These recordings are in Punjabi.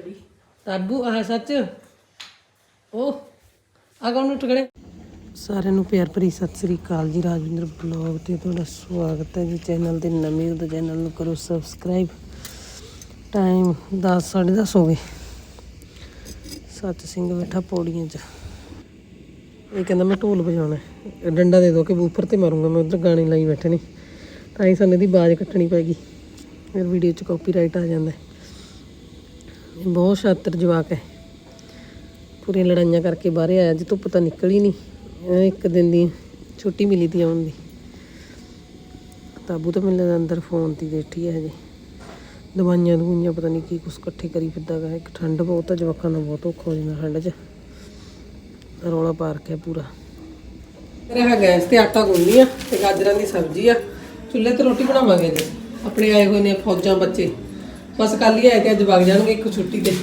ਖੜੀ। ਤਾਬੂ ਆਹ ਸੱਚ? ਉਹ ਆ ਕੌਣ ਉੱਠ ਖੜੇ ਸਾਰਿਆਂ ਨੂੰ ਪਿਆਰ ਭਰੀ ਸਤਿ ਸ੍ਰੀ ਅਕਾਲ ਜੀ ਰਾਜਵਿੰਦਰ ਬਲੌਗ ਤੇ ਤੁਹਾਡਾ ਸਵਾਗਤ ਹੈ ਜੀ ਚੈਨਲ ਦੇ ਨਵੇਂ ਹੋ ਚੈਨਲ ਨੂੰ ਕਰੋ ਸਬਸਕ੍ਰਾਈਬ ਟਾਈਮ 10 10:30 ਹੋ ਗਏ। ਸੱਤ ਸਿੰਘ ਬੈਠਾ ਪੌੜੀਆਂ 'ਚ। ਇਹ ਕਹਿੰਦਾ ਮੈਂ ਢੋਲ ਵਜਾਉਣਾ ਡੰਡਾ ਦੇ ਦੋ ਕਿ ਬੂਫਰ ਤੇ ਮਾਰੂੰਗਾ ਮੈਂ ਉਧਰ ਗਾਣੇ ਲਾਈ ਬੈਠੇ ਨੇ। ਤਾਂ ਹੀ ਸਾਨੂੰ ਇਹਦੀ ਆਵਾਜ਼ ਕੱਟਣੀ ਪੈਗੀ ਫਿਰ ਵੀਡੀਓ 'ਚ ਕਾਪੀਰਾਈਟ ਆ ਜਾਂਦਾ ਹੈ। ਇਹ ਬਹੁਤ ਸ਼ਾਤਰ ਜਵਾਕ ਹੈ। ਪੂਰੀਆਂ ਲੜਾਈਆਂ ਕਰਕੇ ਬਾਹਰ ਆਇਆ ਅੱਜ ਧੁੱਪ ਤਾਂ ਨਿਕਲ ਹੀ ਨਹੀਂ ਇੱਕ ਦਿਨ ਦੀ ਛੁੱਟੀ ਮਿਲੀ ਤੀ ਆਉਣ ਦੀ। ਤਾਬੂ ਤਾਂ ਮਿਲਦਾ ਅੰਦਰ ਫੋਨ ਤੇ ਬੈਠੀ ਹੈ ਹਜੇ। ਦਵਾਈਆਂ ਦਵਾਈਆਂ ਪਤਾ ਨਹੀਂ ਕੀ ਕੁਛ ਇਕੱਠੇ ਕਰੀ ਫਿਰਦਾ ਗਾ। ਇੱਕ ਠੰਡ ਬਹੁਤ ਆ, ਜਵਾਕਾਂ ਦਾ ਬਹੁਤ ਔਖਾ ਹੋ ਜਾਂਦਾ ਠੰਡ 'ਚ। ਰੌਲਾ ਪਾਰਕ ਹੈ ਪੂਰਾ। ਰਿਹਾ ਗੈਸ ਤੇ ਆਟਾ ਗੁੰਨੀ ਆ ਤੇ ਗਾਜਰਾਂ ਦੀ ਸਬਜ਼ੀ ਆ। ਚੁੱਲ੍ਹੇ ਤੇ ਰੋਟੀ ਬਣਾਵਾਂਗੇ ਅੱਜ ਆਪਣੇ ਆਏ ਹੋਏ ਨੇ ਫੌਜਾਂ ਬੱਚੇ। ਬਸ ਕੱਲ ਹੀ ਆਏ ਤੇ ਅੱਜ ਵਗ ਜਾਣਗੇ ਇੱਕ ਛੁੱਟੀ ਤੇ।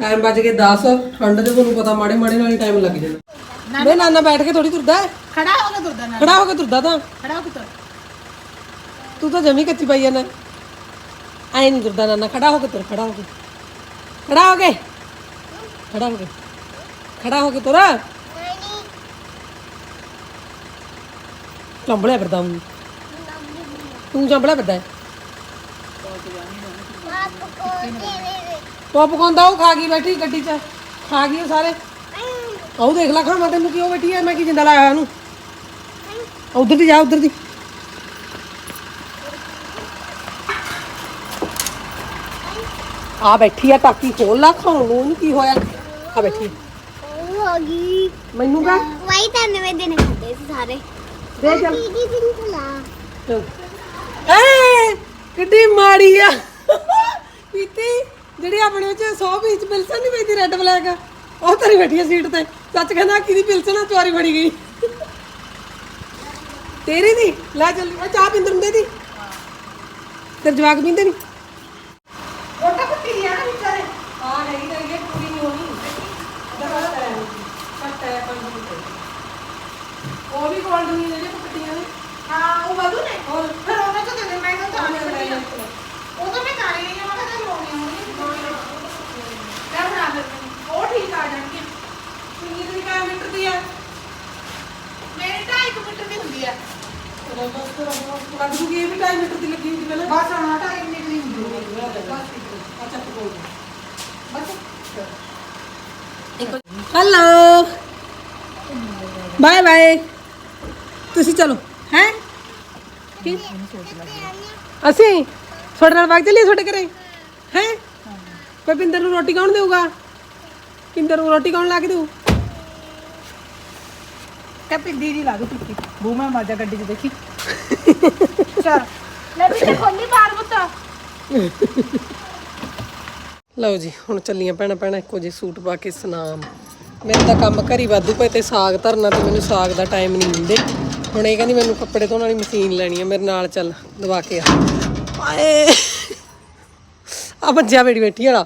ਟਾਈਮ ਵੱਜ ਗਏ 10 ਠੰਡ ਦੇ ਤੁਹਾਨੂੰ ਪਤਾ ਮਾੜੇ ਮਾੜੇ ਨਾਲ ਹੀ ਟਾਈਮ ਲੱਗ ਜਾਂਦਾ। ਵੇ ਨਾਨਾ ਬੈਠ ਕੇ ਥੋੜੀ ਤੁਰਦਾ ਹੈ। ਖੜਾ ਹੋ ਕੇ ਤੁਰਦਾ ਨਾ ਖੜਾ ਹੋ ਕੇ ਤੁਰਦਾ ਤਾਂ। ਖੜਾ ਹੋ ਕੇ ਤੁਰ। ਤੂੰ ਤਾਂ ਜਮੀ ਕੱਚੀ ਪਾਈ ਜਾਂਦਾ। ਐ ਨਹੀਂ ਤੁਰਦਾ ਨਾਨਾ ਖੜਾ ਹੋ ਕੇ ਤੁਰ ਖੜਾ ਹੋ ਕੇ। ਖੜਾ ਹੋ ਕੇ। ਖੜਾ ਹੋ ਕੇ। ਖੜਾ ਹੋ ਕੇ ਤੁਰ। ਚੰਬਲਿਆ ਫਿਰਦਾ ਹੁਣ। ਤੂੰ ਚੰਬਲਿਆ ਫਿਰਦਾ ਹੈ। ਪੌਪਕੌਰਨ ਦਾ ਉਹ ਖਾ ਗਈ ਬੈਠੀ ਗੱਡੀ 'ਚ। ਖਾ ਗਈ ਉਹ ਸਾਰੇ। ਆਉ ਦੇਖ ਲੈ ਖਾਵਾਂ ਤੈਨੂੰ ਕਿਉਂ ਬੈਠੀ ਐ? ਮੈਂ ਕੀ ਜਿੰਦਾ ਲਾਇਆ ਉਹਨੂੰ? ਉਧਰ ਦੀ ਜਾ ਉਧਰ ਦੀ। ਆ ਬੈਠੀ ਆ ਟਾਕੀ ਖੋਲ ਲਾ ਖਾਣ ਨੂੰ ਕੀ ਹੋਇਆ? ਆ ਬੈਠੀ। ਆ। ਹੋ ਗਈ ਮੈਨੂੰ ਕਾ ਵਾਈ ਤਾਂ ਨਵੇਂ ਦਿਨ ਖਾਦੇ ਸੀ ਸਾਰੇ। ਦੇ ਚੱਲ। ਕੀ ਦਿਨ ਖਲਾ ਏ ਕਿੱਡੀ ਮਾੜੀ ਆ। ਪੀਤੀ? ਜਿਹੜੀ ਆਪਣੇ ਵਿੱਚ 100 ਪੀਸ ਪਿਲਸਨ ਨਹੀਂ ਪਈਦੀ ਰੈੱਡ ਬਲੈਕ ਉਹ ਤੇਰੀ ਬੈਠੀ ਆ ਸੀਟ ਤੇ। ਸੱਚ ਕਹਿੰਦਾ ਕਿਹਦੀ ਪਿਲਸਨ ਆ? ਚੋਰੀ ਫੜੀ ਗਈ। ਤੇਰੀ ਦੀ ਲੈ ਚੱਲ ਉਹ ਚਾਹ ਪਿੰਦਰ ਨੂੰ ਦੇ ਦੀ ਤੇ ਜਵਾਕ ਪੀਂਦੇ ਨਹੀਂ ਉਹਦਾ ਕੁੱਤੀ ਆ ਨਾ ਵਿਚਾਰੇ। ਆ ਨਹੀਂ ਤਾਂ ਇਹ ਪੂਰੀ ਨਹੀਂ ਹੋਣੀ। ਦਬਾ ਹੈ ਕੱਟ ਹੈ ਪੰਜ ਮਿੰਟ ਉਹ ਵੀ ਗੋਲਡ ਨਹੀਂ ਜਿਹੜੇ ਪੱਟੀਆਂ ਨੇ ਹਾਂ ਉਹ ਵਾਧੂ ਨੇ ਹੋਰ ਫਿਰ ਉਹਨਾਂ ਚੋਂ ਦੇ ਦੇ ਮੈਂ ਤਾਂ ਤਾਂ ਨਹੀਂ ਉਹ ਤਾਂ ਮੈਂ ਕਰ ਹੀ ਨਹੀਂ ਆ, ਮੈਂ ਤਾਂ ਲੋਣੀ ਹੋਣੀ ਕਰ ਬਣਾ ਦੇ ਉਹ ਠੀਕ ਆ ਜਾਣਗੇ ਕਿੰਨੀ ਦੀ ਕਾ ਮੀਟਰ ਦੀ ਆ ਮੇਰੇ ਤਾਂ 1 ਮੀਟਰ ਦੀ ਹੁੰਦੀ ਆ ਲੱਗ ਜੂਗੀ ਇਹ ਵੀ 2 ਮੀਟਰ ਦੀ ਲੱਗੀ ਹੁੰਦੀ ਪਹਿਲਾਂ ਬਸ ਹਾਂ ਤਾਂ 1 ਮੀਟਰ ਦੀ ਹੁੰਦੀ ਆ ਅੱਛਾ ਕੋਲ ਬਸ ਹੈਲੋ ਬਾਏ ਬਾਏ ਤੁਸੀਂ ਚਲੋ ਹੈ ਅਸੀਂ ਤੁਹਾਡੇ ਨਾਲ ਵਗ ਚੱਲੀਏ ਤੁਹਾਡੇ ਘਰੇ ਹੈ ਕੋਈ ਪਿੰਦਰ ਨੂੰ ਰੋਟੀ ਕੌਣ ਦੇਊਗਾ ਪਿੰਦਰ ਨੂੰ ਰੋਟੀ ਕੌਣ ਲਾ ਕੇ ਦੇਊ ਕਹ ਪਿੰਦੀ ਦੀ ਲਾ ਦੋ ਟਿੱਕੀ। ਬੂ ਮੈਂ ਮਾਜਾ ਗੱਡੀ 'ਚ ਦੇਖੀ। ਚਲ। ਲੈ ਵੀ ਤੇ ਖੋਲੀ ਬਾਹਰ ਬੁੱਤਾ। ਲਓ ਜੀ ਹੁਣ ਚੱਲੀਆਂ ਭੈਣਾ ਭੈਣਾ ਇੱਕੋ ਜਿਹੇ ਸੂਟ ਪਾ ਕੇ ਸਨਾਮ। ਮੇਰੇ ਤਾਂ ਕੰਮ ਘਰੀ ਵਾਧੂ ਪਏ ਤੇ ਸਾਗ ਧਰਨਾ ਤੇ ਮੈਨੂੰ ਸਾਗ ਦਾ ਟਾਈਮ ਨਹੀਂ ਮਿਲਦੇ। ਹੁਣ ਇਹ ਕਹਿੰਦੀ ਮੈਨੂੰ ਕੱਪੜੇ ਧੋਣ ਵਾਲੀ ਮਸ਼ੀਨ ਲੈਣੀ ਆ ਮੇਰੇ ਨਾਲ ਚੱਲ ਦਵਾ ਕੇ ਆ। ਆਏ। ਆ ਬੱਜਿਆ ਬੇੜੀ ਬੈਠੀ ਵਾਲਾ।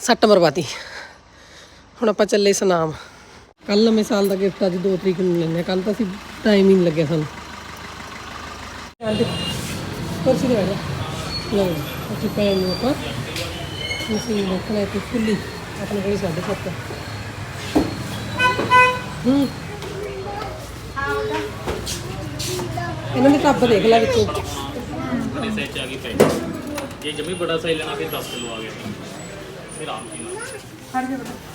ਸੱਟ ਮਰਵਾਤੀ। ਹੁਣ ਆਪਾਂ ਚੱਲੇ ਸਨਾਮ। ਕੱਲ ਨਵੇਂ ਸਾਲ ਦਾ ਗਿਫਟ ਅੱਜ 2 ਤਰੀਕ ਨੂੰ ਲੈਣੇ ਕੱਲ ਤਾਂ ਅਸੀਂ ਟਾਈਮ ਹੀ ਨਹੀਂ ਲੱਗਿਆ ਸਾਨੂੰ। ਕੁਰਸੀ ਤੇ ਬੈਠ ਲਓ ਅਸੀਂ ਪੈਨ ਨੂੰ ਆਪਾਂ। ਅਸੀਂ ਰੱਖਣਾ ਹੈ ਫੁੱਲੀ ਆਪਣੇ ਕੋਲ ਸਾਡੇ ਕੋਲ ਹੂੰ। ਇਹਨਾਂ ਦੇ ਕੱਪ ਦੇਖ ਲੈ ਵਿੱਚੋਂ। ਇਹ ਸੈਚ ਆ ਗਈ ਪੈ ਇਹ ਜਮੀ ਬੜਾ ਸਾਈ ਲੈਣਾ ਫਿਰ 10 ਕਿਲੋ ਆ ਗਿਆ। ਫਿਰ ਆਪ ਜੀ ਹਰ ਜਗ੍ਹਾ।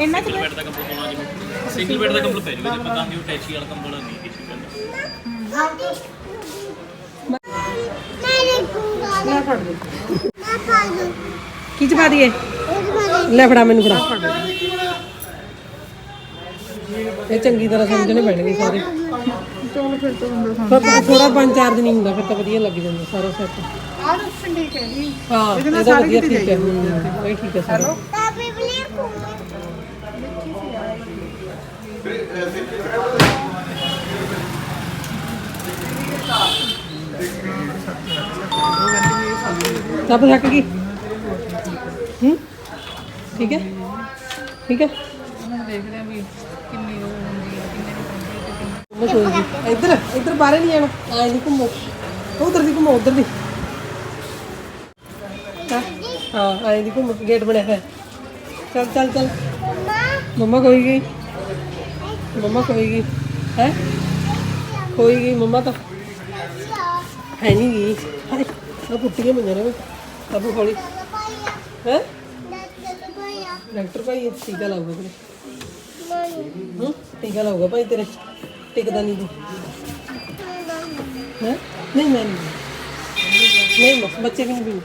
ਸਿੰਗਲ ਬੈੱਡ ਦਾ ਕੰਪਲੀਟ ਹੋਣਾ ਜਿਵੇਂ ਸਿੰਗਲ ਬੈੱਡ ਦਾ ਕੰਪਲੀਟ ਪੈ ਜੂਗਾ ਜੇ ਪਤਾ ਨਹੀਂ ਉਹ ਟੈਚੀ ਵਾਲਾ ਕੰਬਲ ਨਹੀਂ ਟੈਚੀ ਵਾਲਾ ਮੈਂ ਫੜ ਦੇ ਮੈਂ ਫੜ ਦੇ ਕੀ ਚ ਪਾ ਦਈਏ ਲੈ ਫੜਾ ਮੈਨੂੰ ਫੜਾ ਇਹ ਚੰਗੀ ਤਰ੍ਹਾਂ ਸਮਝਣੇ ਪੈਣਗੇ ਸਾਰੇ ਚੋਲ ਫਿਰ ਤੋਂ ਹੁੰਦਾ ਥੋੜਾ ਪੰਜ ਚਾਰ ਦਿਨ ਹੀ ਹੁੰਦਾ ਫਿਰ ਤਾਂ ਵਧੀਆ ਲੱਗ ਜਾਂਦਾ ਸਾਰਾ ਸੈੱਟ ਆਹ ਆਪਸ਼ਨ ਠੀਕ ਹੈ ਜੀ ਹਾਂ ਇਹਦੇ ਨਾਲ ਸਾਰੇ ਵਧੀਆ ਠੀਕ ਹੈ ਹੂੰ, ਇਹ ਠੀਕ ਹੈ ਸਾਰਾ। ਕਾਪੀ ਬਲੇ ਕੋ ਸਭ ਥੱਕ ਗਈ ਹੂੰ? ਠੀਕ ਹੈ? ਠੀਕ ਹੈ ਹੁਣ ਦੇਖਦੇ ਆ ਵੀ ਕਿੰਨੀ ਉਹ ਹੁੰਦੀ ਹੈ ਕਿੰਨੇ ਦੀ ਕੰਪਲੀਟ ਕੋਈ ਇੱਧਰ ਇੱਧਰ ਬਾਹਰ ਨਹੀਂ ਜਾਣਾ। ਆਏ ਨਹੀਂ ਘੁੰਮੋ। ਉਧਰ ਦੀ ਘੁੰਮੋ ਉਧਰ ਦੀ। ਹਾਂ, ਹਾਂ ਆਏ ਦੀ ਘੁੰਮੋ ਗੇਟ ਬਣਿਆ ਹੋਇਆ। ਚੱਲ ਚੱਲ ਚੱਲ। ਮੰਮਾ ਕੋਈ ਗਈ? ਮੰਮਾ ਕੋਈ ਗਈ? ਹੈ? ਕੋਈ ਗਈ ਮੰਮਾ ਤਾਂ? ਹੈ ਨਹੀਂ ਗਈ। ਹਾਏ ਆ ਕੁੱਟੀਆਂ ਪਈਆਂ ਨੇ ਅਬੂ ਹੌਲੀ। ਹੈ? ਡਾਕਟਰ ਭਾਈ ਇਹ ਟੀਕਾ ਲਾਊਗਾ ਤੇਰੇ। ਹੂੰ? ਟੀਕਾ ਲਾਊਗਾ ਭਾਈ ਤੇਰੇ। ਟਿਕਦਾ ਨਹੀਂ ਹੈ? ਨਹੀਂ ਮੈਂ ਨਹੀਂ। ਨਹੀਂ ਮ- ਬੱਚੇ ਵੀ ਨਹੀਂ ਪੀਂਦੇ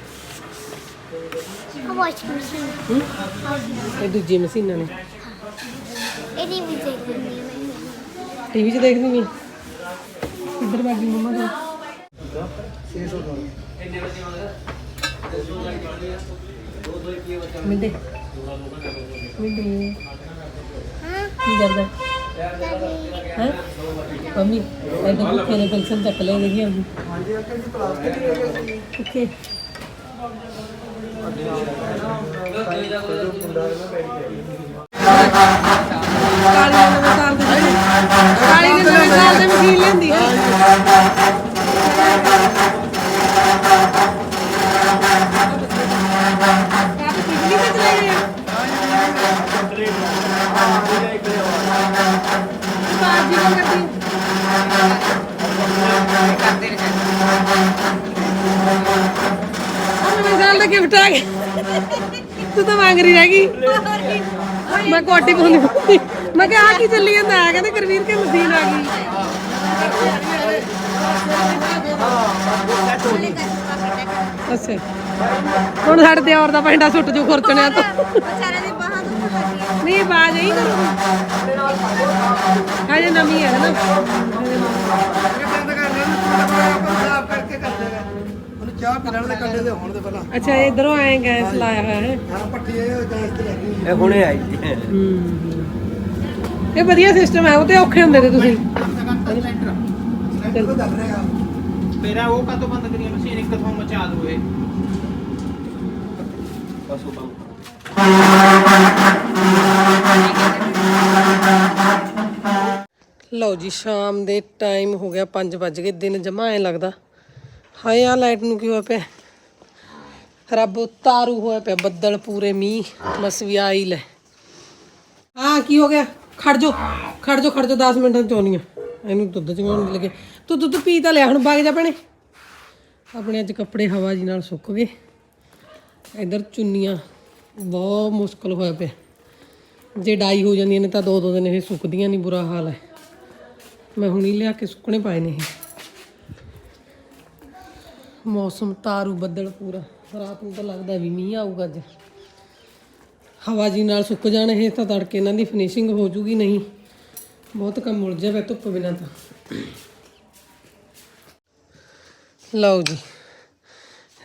ਵਾਸ਼ਿੰਗ ਮਸ਼ੀਨ ਹੂੰ? ਇਹ ਦੂਜੀ ਮਸ਼ੀਨਾਂ ਨੇ। ਇਹਦੀ ਵੀ ਦੇਖ ਲੈਂਦੀ ਹਾਂ ਮੈਂ। ਟੀਵੀ 'ਚ ਦੇਖਦੀ ਨਹੀਂ। ਇੱਧਰ ਬਾਗੀ ਮੰਮਾ ਦਾ ਮਿੰਦੇ ਮਿੰਦੇ ਹਾਂ। ਕੀ ਕਰਦਾ? ਹੈ? ਮੰਮੀ ਐਡਾ ਭੁੱਖੇ ਨੇ ਪੈਨਸ਼ਨ ਚੱਕ ਲੈ ਗਈ ਆਪਣੀ ਕਿੱਥੇ ਕਾਲੀ ਨਵੇਂ ਸਾਲ ਦੇ ਕਾਲੀ ਨਵੇਂ ਸਾਲ ਦੇ ਮਸ਼ੀਨ ਲੈਂਦੀ ਹੈ ਆਪ ਬਿਜਲੀ ਤੇ ਚਲਾਈ ਹੈ ਬਾਤ ਦਾ ਗਿਫਟ ਆ ਗਿਆ ਤੂੰ ਤਾਂ ਮੰਗ ਰਹੀ ਰਹਿ ਗਈ। ਮੈਂ ਕੋਟੀ ਪਾਉਂਦੀ ਮੈਂ ਕਿਹਾ ਆ ਕੀ ਚੱਲੀ ਜਾਂਦਾ? ਹੈ ਕਹਿੰਦੇ ਕਰਵੀਰ ਕੇ ਮਸ਼ੀਨ ਆ ਗਈ ਅੱਛਾ। ਹੁਣ ਸਾਡੇ ਦਿਓਰ ਦਾ ਪੈਂਡਾ ਸੁੱਟ ਜੂ ਖੁਰਚਣਿਆ ਤੋਂ। ਵਿਚਾਰੇ ਦੀ ਨਹੀਂ ਬਾਜ ਹੀ ਕਰੂਗੀ ਹਜੇ ਨਵੀਂ ਹੈ ਨਾ। ਉਹਨੂੰ ਚਾਹ ਪੀਣ ਦੇ ਕੰਡੇ ਦੇ ਹੋਣ ਦੇ ਪਹਿਲਾਂ ਅੱਛਾ ਇਧਰੋਂ ਆਏ ਗੈਸ ਲਾਇਆ ਹੋਇਆ ਹੈ। ਹਾਂ ਪੱਟੀ ਇਹ ਗੈਸ ਤੇ ਲੱਗੀ ਇਹ ਹੁਣੇ ਆਈ। ਇਹ ਵਧੀਆ ਸਿਸਟਮ ਹੈ ਉਹ ਤੇ ਔਖੇ ਹੁੰਦੇ ਤੇ ਤੁਸੀਂ। ਸਿਲੰਡਰ ਚੱਲ ਰਿਹਾ ਮੇਰਾ ਉਹ ਕਾਤੋਂ ਬੰਦ ਕਰੀ ਮਸ਼ੀਨ ਇੱਕ ਤੋਂ ਮਚਾ ਦੋ ਇਹ ਬਸ ਉਹ ਬੰਦ ਲਓ ਜੀ, ਸ਼ਾਮ ਦੇ ਟਾਈਮ ਹੋ ਗਿਆ 5 ਵੱਜ ਗਏ, ਦਿਨ ਜਮਾ ਐ ਲੱਗਦਾ। ਹਾਏ ਆ ਲਾਈਟ ਨੂੰ ਕੀ ਹੋਇਆ ਪਿਆ? ਰੱਬ ਉਤਾਰੂ ਹੋਇਆ ਪਿਆ, ਬੱਦਲ ਪੂਰੇ ਮੀਂਹ, ਬਸ ਵੀ ਆ ਲੈ। ਆ ਕੀ ਹੋ ਗਿਆ? ਖੜ ਜੋ ਖੜ ਜੋ ਖੜ ਜੋ 10 ਮਿੰਟਾਂ ਚ ਆਉਣੀ ਆ। ਇਹਨੂੰ ਦੁੱਧ ਚਗਾਉਣ ਲੱਗੇ। ਤੂੰ ਦੁੱਧ ਪੀ ਤਾਂ ਲਿਆ, ਹੁਣ ਵਗ ਜਾ ਭੈਣੇ। ਆਪਣੇ ਅੱਜ ਕੱਪੜੇ ਹਵਾ ਜੀ ਨਾਲ ਸੁੱਕ ਗਏ। ਇਧਰ ਚੁੰਨੀਆਂ, ਬਹੁਤ ਮੁਸ਼ਕਲ ਹੋਇਆ ਪਿਆ। ਜੇ ਡਾਈ ਹੋ ਜਾਂਦੀਆਂ ਨੇ ਤਾਂ ਦੋ ਦੋ ਦਿਨ ਇਹ ਸੁੱਕਦੀਆਂ ਨਹੀਂ ਬੁਰਾ ਹਾਲ ਹੈ। ਮੈਂ ਹੁਣੀ ਲਿਆ ਕੇ ਸੁੱਕਣੇ ਪਾਏ ਨੇ ਇਹ। ਮੌਸਮ ਤਾਰੂ ਬੱਦਲ ਪੂਰਾ। ਰਾਤ ਨੂੰ ਤਾਂ ਲੱਗਦਾ ਵੀ ਮੀਂਹ ਆਊਗਾ ਅੱਜ। ਹਵਾ ਜੀ ਨਾਲ ਸੁੱਕ ਜਾਣ ਇਹ ਤਾਂ ਤੜਕੇ ਇਹਨਾਂ ਦੀ ਫਿਨਿਸ਼ਿੰਗ ਹੋ ਜੂਗੀ, ਨਹੀਂ। ਬਹੁਤ ਕੰਮ ਉਲਝਿਆ ਪਿਆ ਧੁੱਪ ਬਿਨਾਂ ਤਾਂ। ਲਓ ਜੀ,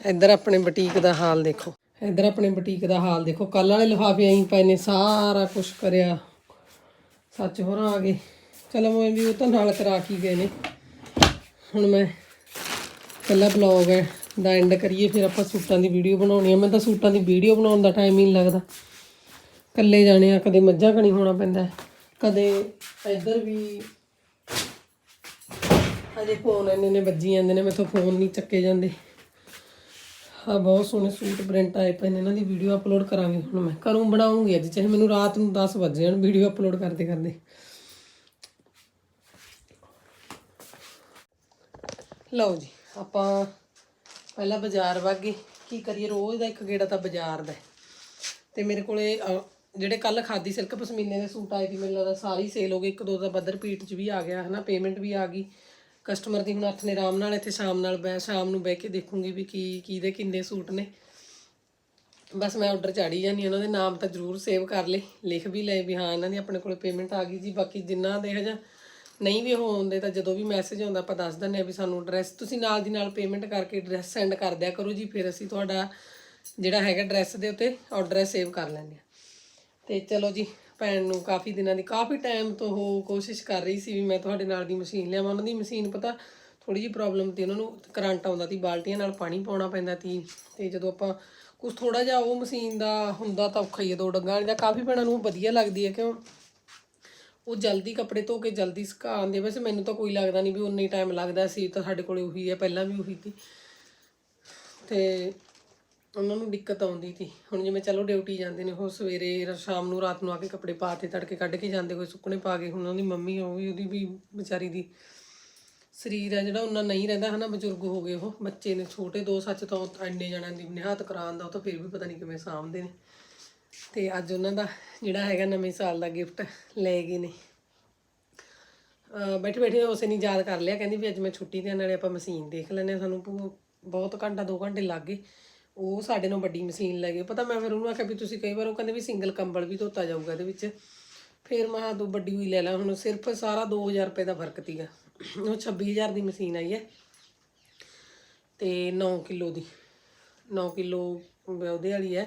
ਇੱਧਰ ਆਪਣੇ ਬੁਟੀਕ ਦਾ ਹਾਲ ਦੇਖੋ। ਇੱਧਰ ਆਪਣੇ ਬੁਟੀਕ ਦਾ ਹਾਲ ਦੇਖੋ ਕੱਲ ਵਾਲੇ ਲਿਫਾਫੇ ਆਈ ਪਏ ਨੇ, ਸਾਰਾ ਕੁਝ ਕਰਿਆ। ਸੱਚ ਹੋਰਾਂ ਆ ਗਏ। ਚਲੋ ਮੈਂ ਵੀ ਉਹ ਤਾਂ ਨਾਲ ਕਰਾ ਕੇ ਗਏ ਨੇ। ਹੁਣ ਮੈਂ ਪਹਿਲਾ ਬਲੌਗ ਹੈ, ਦਾ ਐਂਡ ਕਰੀਏ, ਫਿਰ ਆਪਾਂ ਸੂਟਾਂ ਦੀ ਵੀਡੀਓ ਬਣਾਉਣੀ ਆ। ਮੈਂ ਤਾਂ ਸੂਟਾਂ ਦੀ ਵੀਡੀਓ ਬਣਾਉਣ ਦਾ ਟਾਈਮ ਹੀ ਨਹੀਂ ਲੱਗਦਾ। ਇਕੱਲੇ ਜਾਣੇ ਆ, ਕਦੇ ਮੱਝਾਂ ਕਣੀ ਹੋਣਾ ਪੈਂਦਾ ਕਦੇ ਇੱਧਰ ਵੀ। ਅਜੇ ਫੋਨ ਇੰਨੇ ਨੇ ਵੱਜੀ ਜਾਂਦੇ ਨੇ, ਮੈਥੋਂ ਫੋਨ ਨਹੀਂ ਚੱਕੇ ਜਾਂਦੇ। ਹਾਂ ਬਹੁਤ ਸੋਹਣੇ ਸੂਟ ਪ੍ਰਿੰਟ ਆਏ ਪਏ ਨੇ, ਇਹਨਾਂ ਦੀ ਵੀਡੀਓ ਅਪਲੋਡ ਕਰਾਂਗੇ ਹੁਣ ਮੈਂ। ਕਰੂੰ ਬਣਾਉਂਗੀ ਅੱਜ, ਚਾਹੇ ਮੈਨੂੰ ਰਾਤ ਨੂੰ 10 ਵਜ ਜਾਣ ਵੀਡੀਓ ਅਪਲੋਡ ਕਰਦੇ ਕਰਦੇ। ਲਓ ਜੀ, ਆਪਾਂ ਪਹਿਲਾਂ ਬਾਜ਼ਾਰ ਵਾਗੇ, ਕੀ ਕਰੀਏ, ਰੋਜ਼ ਦਾ ਇੱਕ ਗੇੜਾ ਤਾਂ ਬਾਜ਼ਾਰ ਦਾ ਤੇ ਮੇਰੇ ਕੋਲੇ ਜਿਹੜੇ ਕੱਲ ਖਾਦੀ ਸਿਲਕ ਪਸ਼ਮੀਨੇ ਦੇ ਸੂਟ ਆਏ ਸੀ, ਮੈਨੂੰ ਲੱਗਦਾ ਸਾਰੇ ਸੇਲ ਹੋ ਗਏ, ਇੱਕ ਦੋ ਦਾ ਬੱਦਰ ਪੀਟ ਚ ਵੀ ਆ ਗਿਆ, ਹਨਾ ਪੇਮੈਂਟ ਵੀ ਆ ਗਈ। ਕਸਟਮਰ ਦੀ ਹੁਣ ਹੱਥ ਨੇ ਆਰਾਮ ਨਾਲ ਇੱਥੇ ਸ਼ਾਮ ਨਾਲ ਬੈ ਸ਼ਾਮ ਨੂੰ ਬਹਿ ਕੇ ਦੇਖੂੰਗੀ ਵੀ ਕੀ ਦੇ ਕਿੰਨੇ ਸੂਟ ਨੇ। ਬਸ ਮੈਂ ਆਰਡਰ ਚਾੜੀ ਜਾਨੀ ਉਹਨਾਂ ਦੇ ਨਾਮ ਤਾਂ ਜ਼ਰੂਰ ਸੇਵ ਕਰ ਲਏ, ਲਿਖ ਵੀ ਲਏ ਵੀ ਹਾਂ, ਇਹਨਾਂ ਦੀ ਆਪਣੇ ਕੋਲ ਪੇਮੈਂਟ ਆ ਗਈ ਜੀ, ਬਾਕੀ ਜਿੰਨਾ ਦੇ ਹਜਾ ਨਹੀਂ ਵੀ ਉਹ ਆਉਂਦੇ ਤਾਂ ਜਦੋਂ ਵੀ ਮੈਸੇਜ ਆਉਂਦਾ ਆਪਾਂ ਦੱਸ ਦਿੰਦੇ ਆ ਵੀ ਸਾਨੂੰ ਐਡਰੈਸ ਤੁਸੀਂ ਨਾਲ ਦੀ ਨਾਲ ਪੇਮੈਂਟ ਕਰਕੇ ਐਡਰੈਸ ਸੈਂਡ ਕਰ ਦਿਆ ਕਰੋ ਜੀ, ਫਿਰ ਅਸੀਂ ਤੁਹਾਡਾ ਜਿਹੜਾ ਹੈਗਾ ਐਡਰੈਸ ਦੇ ਉੱਤੇ ਆਰਡਰ ਸੇਵ ਕਰ ਲੈਂਦੇ ਆ ਤੇ ਚਲੋ ਜੀ ਭੈਣ ਨੂੰ ਕਾਫੀ ਦਿਨਾਂ ਦੀ, ਕਾਫੀ ਟਾਈਮ ਤੋਂ ਉਹ ਕੋਸ਼ਿਸ਼ ਕਰ ਰਹੀ ਸੀ ਵੀ ਮੈਂ ਤੁਹਾਡੇ ਨਾਲ ਦੀ ਮਸ਼ੀਨ ਲਿਆਵਾਂ। ਉਹਨਾਂ ਦੀ ਮਸ਼ੀਨ ਪਤਾ ਥੋੜੀ ਜਿਹੀ ਪ੍ਰੋਬਲਮ ਤੀ ਉਹਨਾਂ ਨੂੰ ਕਰੰਟ ਆਉਂਦਾ ਤੀ ਬਾਲਟੀਆਂ ਨਾਲ ਪਾਣੀ ਪਾਉਣਾ ਪੈਂਦਾ ਤੀ ਤੇ ਜਦੋਂ ਆਪਾਂ ਕੁਝ ਥੋੜਾ ਜਿਹਾ ਉਹ ਮਸ਼ੀਨ ਦਾ ਹੁੰਦਾ ਤਾਂ ਔਖਾ ਹੀ ਹੈ ਦੋ ਡੰਗਾਂ ਦਾ। ਕਾਫੀ ਭੈਣਾਂ ਨੂੰ ਵਧੀਆ ਲੱਗਦੀ ਹੈ ਕਿਉਂ ਉਹ ਜਲਦੀ ਕੱਪੜੇ ਧੋ ਕੇ ਜਲਦੀ ਸੁਕਾ ਆਉਂਦੇ ਵੈਸੇ ਮੈਨੂੰ ਤਾਂ ਕੋਈ ਲੱਗਦਾ ਨਹੀਂ ਵੀ ਉਨਾ ਹੀ ਟਾਈਮ ਲੱਗਦਾ ਸੀ, ਤਾਂ ਸਾਡੇ ਕੋਲੇ ਉਹੀ ਹੈ, ਪਹਿਲਾਂ ਵੀ ਉਹੀ ਸੀ। ਤੇ ਉਹਨਾਂ ਨੂੰ ਦਿੱਕਤ ਆਉਂਦੀ ਸੀ। ਹੁਣ ਜਿਵੇਂ ਚਲੋ ਡਿਊਟੀ ਜਾਂਦੇ ਨੇ ਉਹ ਸਵੇਰੇ ਰ- ਸ਼ਾਮ ਨੂੰ ਰਾਤ ਨੂੰ ਆ ਕੇ ਕੱਪੜੇ ਪਾ ਕੇ ਤੜਕੇ ਕੱਢ ਕੇ ਜਾਂਦੇ ਕੋਈ ਸੁੱਕਣੇ ਪਾ ਕੇ ਹੁਣ ਉਹਦੀ ਮੰਮੀ ਉਹ ਵੀ ਉਹਦੀ ਵੀ ਵਿਚਾਰੀ ਦੀ ਸਰੀਰ ਆ ਜਿਹੜਾ ਉਹਨਾਂ ਨਹੀਂ ਰਹਿੰਦਾ ਹਨਾ ਬਜ਼ੁਰਗ ਹੋ ਗਏ ਉਹ ਬੱਚੇ ਨੇ ਛੋਟੇ ਦੋ ਸੱਚ ਤਾਂ ਉਹ ਇੰਨੇ ਜਣਾਂ ਦੀ ਨਿਹਾਤ ਕਰਾਉਣ ਦਾ ਉਹ ਤਾਂ ਫਿਰ ਵੀ ਪਤਾ ਨਹੀਂ ਕਿਵੇਂ ਸਾਂਭਦੇ ਨੇ। ਤੇ ਅੱਜ ਉਹਨਾਂ ਦਾ ਜਿਹੜਾ ਹੈਗਾ ਨਵੇਂ ਸਾਲ ਦਾ ਗਿਫਟ ਲੈ ਗਏ ਨੇ। ਬੈਠੇ ਬੈਠੇ ਉਸੇ ਨੇ ਯਾਦ ਕਰ ਲਿਆ ਕਹਿੰਦੀ ਵੀ ਅੱਜ ਮੈਂ ਛੁੱਟੀ ਤੇ ਆ, ਨਾਲੇ ਆਪਾਂ ਮਸ਼ੀਨ ਦੇਖ ਲੈਨੇ ਆ ਸਾਨੂੰ ਪੂ- ਬਹੁਤ ਘੰਟਾ 2 ਘੰਟੇ ਲੱਗ ਗਏ। ਉਹ ਸਾਡੇ ਨਾਲ ਵੱਡੀ ਮਸ਼ੀਨ ਲੈ ਗਏ। ਪਤਾ ਮੈਂ ਫਿਰ ਉਹਨੂੰ ਆਖਿਆ ਵੀ ਤੁਸੀਂ ਕਈ ਵਾਰ ਉਹ ਕਹਿੰਦੇ ਵੀ ਸਿੰਗਲ ਕੰਬਲ ਵੀ ਧੋਤਾ ਜਾਊਗਾ ਇਹਦੇ ਵਿੱਚ। ਫਿਰ ਮੈਂ ਕਿਹਾ ਤੂੰ ਵੱਡੀ ਹੋਈ ਲੈ ਲੈ, ਹੁਣ ਸਿਰਫ ਸਾਰਾ 2000 ਰੁਪਏ ਦਾ ਫ਼ਰਕ ਤੀਗਾ ਉਹ 26000 ਦੀ ਮਸ਼ੀਨ ਆਈ ਹੈ ਤੇ 9 ਕਿਲੋ ਦੀ। 9 ਕਿਲੋ ਉਹਦੇ ਵਾਲੀ ਹੈ।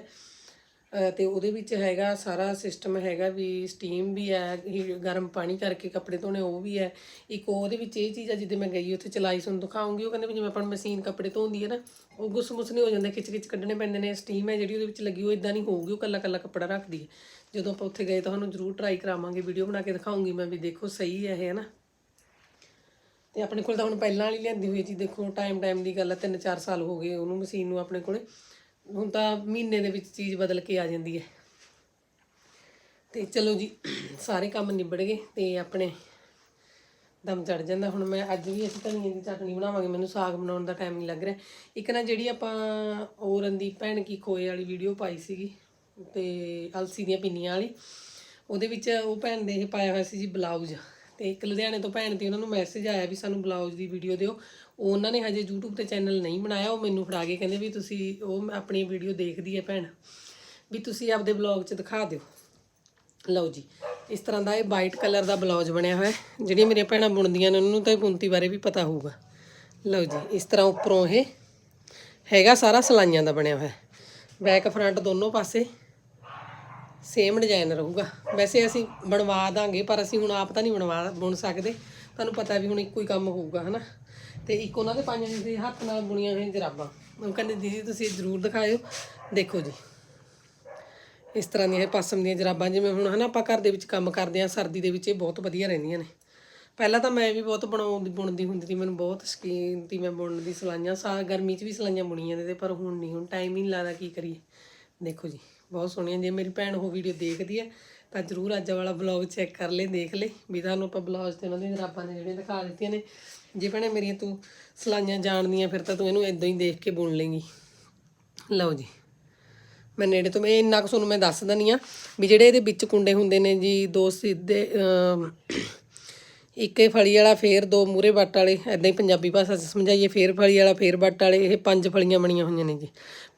ਤੇ ਉਹਦੇ ਵਿੱਚ ਹੈਗਾ ਸਾਰਾ ਸਿਸਟਮ ਹੈਗਾ ਵੀ ਸਟੀਮ ਵੀ ਹੈ ਗਰਮ ਪਾਣੀ ਕਰਕੇ ਕੱਪੜੇ ਧੋਣੇ ਉਹ ਵੀ ਹੈ। ਇੱਕ ਉਹਦੇ ਵਿੱਚ ਇਹ ਚੀਜ਼ ਆ, ਜਿੱਦੇ ਮੈਂ ਗਈ ਉੱਥੇ ਚਲਾਈ, ਤੁਹਾਨੂੰ ਦਿਖਾਉਂਗੀ, ਉਹ ਕਹਿੰਦੇ ਵੀ ਜਿਵੇਂ ਆਪਾਂ ਮਸ਼ੀਨ ਕੱਪੜੇ ਧੋਂਦੀ ਹੈ ਨਾ, ਉਹ ਗੁੱਸ ਮੁੱਸ ਨਹੀਂ ਹੋ ਜਾਂਦੇ ਖਿੱਚ ਖਿੱਚ ਕੱਢਣੇ ਪੈਂਦੇ ਨੇ। ਸਟੀਮ ਹੈ ਜਿਹੜੀ ਉਹਦੇ ਵਿੱਚ ਲੱਗੀ, ਉਹ ਇਦਾਂ ਨਹੀਂ ਹੋਊਗੀ, ਉਹ ਕੱਲਾ ਕੱਲਾ ਕੱਪੜਾ ਰੱਖਦੀ ਹੈ। ਜਦੋਂ ਆਪਾਂ ਉੱਥੇ ਗਏ ਤੁਹਾਨੂੰ ਜ਼ਰੂਰ ਟਰਾਈ ਕਰਾਵਾਂਗੇ ਵੀਡੀਓ ਬਣਾ ਕੇ ਦਿਖਾਉਂਗੀ ਮੈਂ ਵੀ ਦੇਖੋ ਸਹੀ ਹੈ ਇਹ, ਹੈ ਨਾ। ਤੇ ਆਪਣੇ ਕੋਲ ਤਾਂ ਹੁਣ ਪਹਿਲਾਂ ਵਾਲੀ ਲਿਆਂਦੀ ਹੋਈ ਜੀ, ਦੇਖੋ ਟਾਈਮ ਟਾਈਮ ਦੀ ਗੱਲ ਹੈ 3-4 ਸਾਲ ਹੋ ਗਏ ਉਹਨੂੰ ਮਸ਼ੀਨ ਨੂੰ ਆਪਣੇ ਕੋਲੇ। ਹੁਣ ਤਾਂ ਮਹੀਨੇ ਦੇ ਵਿੱਚ ਚੀਜ਼ ਬਦਲ ਕੇ ਆ ਜਾਂਦੀ ਹੈ। ਤੇ ਚਲੋ ਜੀ, ਸਾਰੇ ਕੰਮ ਨਿਬੜ ਗਏ ਤੇ ਆਪਣੇ ਦਮ ਚੜ ਜਾਂਦਾ। ਹੁਣ ਮੈਂ ਅੱਜ ਵੀ ਅਸੀਂ ਧਨੀਏ ਦੀ ਚਟਨੀ ਬਣਾਵਾਂਗੇ। ਮੈਨੂੰ ਸਾਗ ਬਣਾਉਣ ਦਾ ਟਾਈਮ ਨਹੀਂ ਲੱਗ ਰਿਹਾ। ਇੱਕ ਨਾ ਜਿਹੜੀ ਆਪਾਂ ਉਹ ਦੀ ਭੈਣ ਕੀ ਖੋਏ ਵਾਲੀ ਵੀਡੀਓ ਪਾਈ ਸੀਗੀ ਤੇ ਅਲਸੀ ਦੀਆਂ ਪਿੰਨੀਆਂ ਵਾਲੀ, ਉਹਦੇ ਵਿੱਚ ਉਹ ਭੈਣ ਦੇ ਇਹ ਪਾਇਆ ਹੋਇਆ ਸੀ ਜੀ ਬਲਾਊਜ਼। ਤੇ ਇੱਕ ਲੁਧਿਆਣੇ ਤੋਂ ਭੈਣ ਤੇ ਉਹਨਾਂ ਨੂੰ ਮੈਸੇਜ ਆਇਆ ਵੀ ਸਾਨੂੰ ਬਲਾਊਜ਼ ਦੀ ਵੀਡੀਓ ਦਿਓ। ਉਹਨਾਂ ਨੇ ਹਜੇ YouTube ਤੇ ਚੈਨਲ ਨਹੀਂ ਬਣਾਇਆ, ਉਹ ਮੈਨੂੰ ਫੜਾ ਕੇ ਕਹਿੰਦੇ ਵੀ ਤੁਸੀਂ ਉਹ ਆਪਣੀ ਵੀਡੀਓ ਦੇਖਦੀ ਹੈ ਭੈਣ, ਵੀ ਤੁਸੀਂ ਆਪਦੇ ਬਲੌਗ 'ਚ ਦਿਖਾ ਦਿਓ। ਲਓ ਜੀ, ਇਸ ਤਰ੍ਹਾਂ ਦਾ ਇਹ ਵਾਈਟ ਕਲਰ ਦਾ ਬਲਾਊਜ਼ ਬਣਿਆ ਹੋਇਆ, ਜਿਹੜੀਆਂ ਮੇਰੀਆਂ ਭੈਣਾਂ ਬੁਣਦੀਆਂ ਨੇ, ਉਹਨਾਂ ਨੂੰ ਤਾਂ ਇਹ ਬੁਣਤੀ ਬਾਰੇ ਵੀ ਪਤਾ ਹੋਊਗਾ। ਲਓ ਜੀ, ਇਸ ਤਰ੍ਹਾਂ ਉੱਪਰੋਂ ਇਹ ਹੈਗਾ ਸਾਰਾ ਸਲਾਈਆਂ ਦਾ ਬਣਿਆ ਹੋਇਆ। ਬੈਕ ਫਰੰਟ ਦੋਨੋਂ ਪਾਸੇ ਸੇਮ ਡਿਜ਼ਾਈਨ ਰਹੂਗਾ। ਵੈਸੇ ਅਸੀਂ ਬਣਵਾ ਦਾਂਗੇ, ਪਰ ਅਸੀਂ ਹੁਣ ਆਪ ਤਾਂ ਨਹੀਂ ਬਣਵਾ, ਬੁਣ ਸਕਦੇ। ਤੁਹਾਨੂੰ ਪਤਾ ਵੀ ਹੁਣ ਇੱਕੋ ਹੀ ਕੰਮ ਹੋਊਗਾ, ਹਨਾ? ਤੇ ਇੱਕ ਉਹਨਾਂ ਦੇ ਪੰਜ ਦੇ ਹੱਥ ਨਾਲ ਬੁਣੀਆਂ ਹੋਈਆਂ ਜਰਾਬਾਂ। ਉਹ ਕਹਿੰਦੇ, ਦੀਦੀ, ਤੁਸੀਂ ਜ਼ਰੂਰ ਦਿਖਾਇਓ। ਦੇਖੋ ਜੀ। ਇਸ ਤਰ੍ਹਾਂ ਦੀਆਂ ਇਹ ਪਸਮ ਦੀਆਂ ਜਰਾਬਾਂ, ਜਿਵੇਂ ਹੁਣ, ਹਨਾ, ਆਪਾਂ ਘਰ ਦੇ ਵਿੱਚ ਕੰਮ ਕਰਦੇ ਆ ਸਰਦੀ ਦੇ ਵਿੱਚ ਇਹ ਬਹੁਤ ਵਧੀਆ ਰਹਿੰਦੀਆਂ ਨੇ। ਪਹਿਲਾਂ ਤਾਂ ਮੈਂ ਵੀ ਬਹੁਤ ਬਣਾਉਂਦੀ, ਬੁਣਦੀ ਹੁੰਦੀ ਸੀ, ਮੈਨੂੰ ਬਹੁਤ ਸਕੀਨ ਸੀ ਮੈਂ ਬੁਣਨ ਦੀ ਸਲਾਈਆਂ। ਸਾ, ਗਰਮੀ 'ਚ ਵੀ ਸਲਾਈਆਂ ਬੁਣੀਆਂ ਨੇ ਤੇ, ਪਰ ਹੁਣ ਨਹੀਂ, ਹੁਣ ਟਾਈਮ ਹੀ ਨਹੀਂ ਲੱਗਦਾ, ਕੀ ਕਰੀਏ। ਦੇਖੋ ਜੀ। ਬਹੁਤ ਸੋਹਣੀਆਂ ਜੇ ਮੇਰੀ ਭੈਣ ਉਹ ਵੀਡੀਓ ਦੇਖਦੀ ਹੈ। ਤਾਂ ਜਰੂਰ ਅੱਜ ਵਾਲਾ ਵਲੌਗ ਚੈੱਕ ਕਰ ਲੈ, ਦੇਖ ਲੈ। ਵੀ ਤੁਹਾਨੂੰ ਆਪਾਂ ਬਲੌਗ ਤੇ ਉਹਨਾਂ ਦੀਆਂ ਜਰਾਬਾਂ ਨੇ ਜਿਹੜੀਆਂ ਦਿਖਾ ਦਿੱਤੀਆਂ ਨੇ। ਜੇ ਭੈਣੇ ਮੇਰੀਆਂ ਤੂੰ ਸਲਾਈਆਂ ਜਾਣਦੀਆਂ, ਫਿਰ ਤਾਂ ਤੂੰ ਇਹਨੂੰ ਇਦਾਂ ਹੀ ਦੇਖ ਕੇ ਬੁਣ ਲੇਂਗੀ ਲਓ ਜੀ। ਮੈਂ ਨੇੜੇ ਤੋਂ, ਮੈਂ ਇੰਨਾ ਕੁ ਤੁਹਾਨੂੰ ਮੈਂ ਦੱਸ ਦਨੀ ਆ ਵੀ ਜਿਹੜੇ ਇਹਦੇ ਵਿੱਚ ਕੁੰਡੇ ਹੁੰਦੇ ਨੇ ਜੀ, ਦੋ ਸਿੱਧੇ ਇੱਕ ਇਹ ਫਲੀ ਵਾਲਾ, ਫੇਰ ਦੋ ਮੂਰੇ ਵੱਟ ਵਾਲੇ ਐਦਾਂ ਹੀ ਪੰਜਾਬੀ ਭਾਸ਼ਾ 'ਚ ਸਮਝਾਈਏ, ਫੇਰ ਫਲੀ ਵਾਲਾ, ਫੇਰ ਵੱਟ ਵਾਲੇ, ਇਹ ਪੰਜ ਫਲੀਆਂ ਬਣੀਆਂ ਹੋਈਆਂ ਨੇ ਜੀ।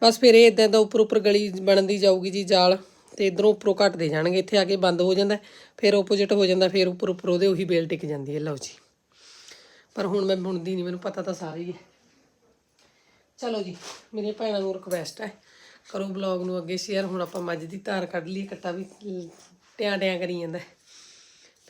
ਬਸ ਫਿਰ ਇਹ ਇਦਾਂ ਦਾ ਉੱਪਰ ਉੱਪਰ ਗਲੀ ਬਣਦੀ ਜਾਊਗੀ ਜੀ ਜਾਲ, ਤੇ ਇਧਰੋਂ ਉੱਪਰੋਂ ਘਟਦੇ ਜਾਣਗੇ, ਇੱਥੇ ਆ ਕੇ ਬੰਦ ਹੋ ਜਾਂਦਾ, ਫਿਰ ਆਪੋਜ਼ਿਟ ਹੋ ਜਾਂਦਾ, ਫਿਰ ਉੱਪਰ ਉੱਪਰ ਉਹਦੇ ਉਹੀ ਬੇਲ ਟਿਕ ਜਾਂਦੀ ਹੈ। ਲਓ ਜੀ। ਪਰ ਹੁਣ ਮੈਂ ਬੁਣਦੀ ਨਹੀਂ ਮੈਨੂੰ ਪਤਾ ਤਾਂ ਸਾਰੀ ਹੈ ਚਲੋ ਜੀ, ਮੇਰੀਆਂ ਭੈਣਾਂ ਨੂੰ ਰਿਕਵੈਸਟ ਹੈ। ਕਰੋ ਬਲੌਗ ਨੂੰ ਅੱਗੇ ਸ਼ੇਅਰ ਹੁਣ ਆਪਾਂ ਮੱਝ ਦੀ ਧਾਰ ਕੱਢ ਲਈ ਕੱਟਾ ਵੀ ਟਿਆਂ ਟਿਆਂ ਕਰੀ ਜਾਂਦਾ।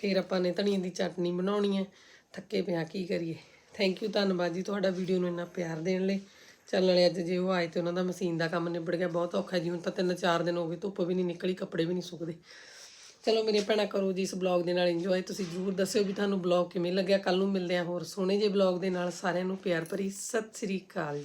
ਫਿਰ ਆਪਾਂ ਨੇ ਧਨੀਏ ਦੀ ਚਟਨੀ ਬਣਾਉਣੀ ਹੈ। ਥੱਕੇ ਪਿਆ, ਕੀ ਕਰੀਏ? ਥੈਂਕ ਯੂ ਧੰਨਵਾਦ ਜੀ ਤੁਹਾਡਾ ਵੀਡੀਓ ਨੂੰ ਇੰਨਾ ਪਿਆਰ ਦੇਣ ਲਈ। ਚੱਲਣ ਵਾਲੇ ਅੱਜ ਜੇ ਉਹ ਆਏ ਤੇ ਉਹਨਾਂ ਦਾ ਮਸ਼ੀਨ ਦਾ ਕੰਮ ਨਿਬੜ ਗਿਆ, ਬਹੁਤ ਔਖਾ ਜੀ। ਹੁਣ ਤਾਂ ਤਿੰਨ ਚਾਰ ਦਿਨ ਹੋ ਗਏ, ਧੁੱਪ ਵੀ ਨਹੀਂ ਨਿਕਲੀ, ਕੱਪੜੇ ਵੀ ਨਹੀਂ ਸੁੱਕਦੇ। ਚਲੋ ਮੇਰੇ ਭੈਣਾਂ, ਕਰੋ ਜੀ ਇਸ ਬਲੌਗ ਦੇ ਨਾਲ ਇੰਜੋਏ ਤੁਸੀਂ ਜਰੂਰ ਦੱਸਿਓ ਵੀ ਤੁਹਾਨੂੰ ਬਲੌਗ ਕਿਵੇਂ ਲੱਗਿਆ। ਕੱਲ ਨੂੰ ਮਿਲਦੇ ਆ ਹੋਰ ਸੋਹਣੇ ਜਿਹੇ ਬਲੌਗ ਦੇ ਨਾਲ। ਸਾਰਿਆਂ ਨੂੰ ਪਿਆਰ ਭਰੀ ਸਤਿ ਸ੍ਰੀ ਅਕਾਲ